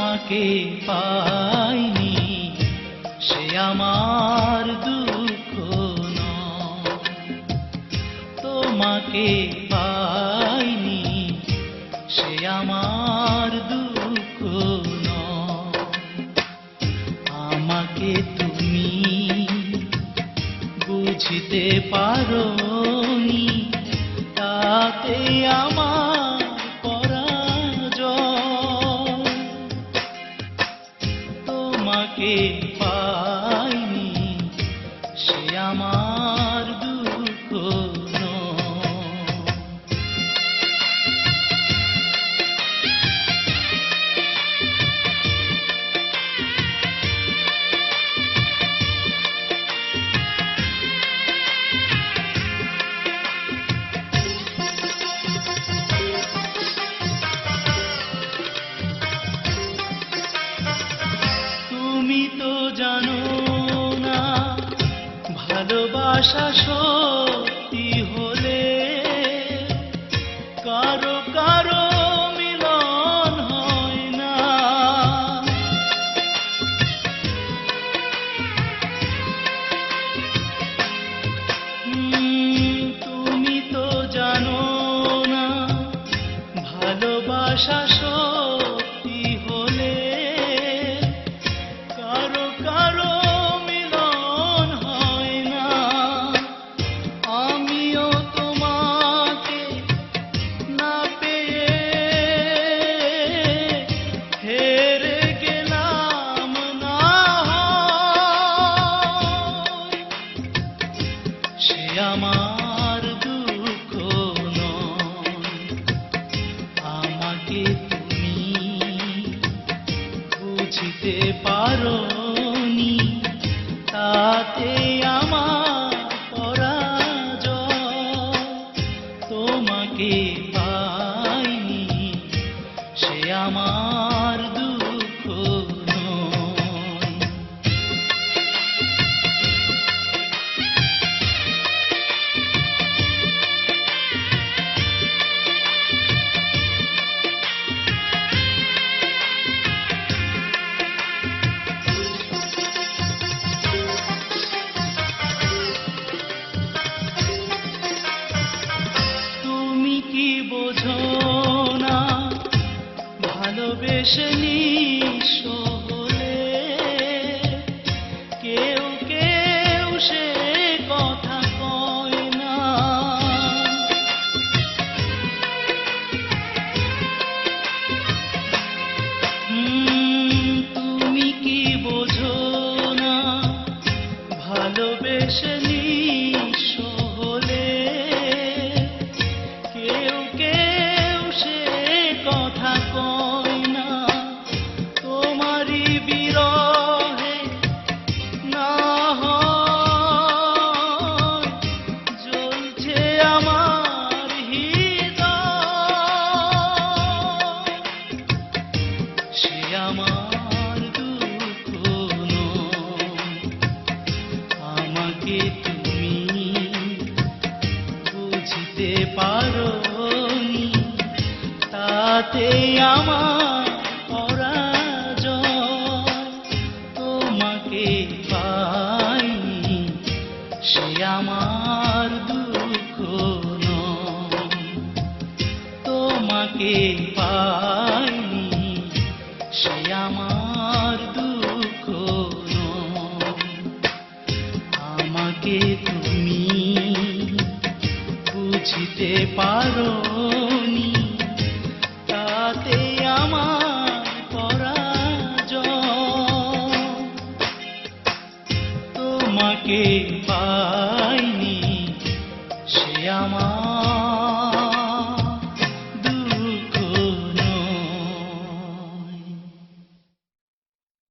তোমাকে পাইনি, সে আমার দুঃখ তোমাকে পাইনি, সে আমার দুঃখ আমাকে তুমি বুঝতে পারোনি, তাতে আমার ಕೈ ভালোবাসা সত্যি হলে কারও কারও মিলন হয় না। তুমি তো জানো না ভালোবাসা আমার দুঃখ আমাকে তুমি বুঝতে পারোনি তাতে আমার পরাজয় তোমাকে পাইনি সে আমার বোঝো না ভালোবেসে নিঃস্ব তাতে আমার তোমাকে পাইনি সে আমার দুঃখ তোমাকে পাইনি সে আমার দুঃখ আমাকে তুমি বুঝতে পারোনি আমার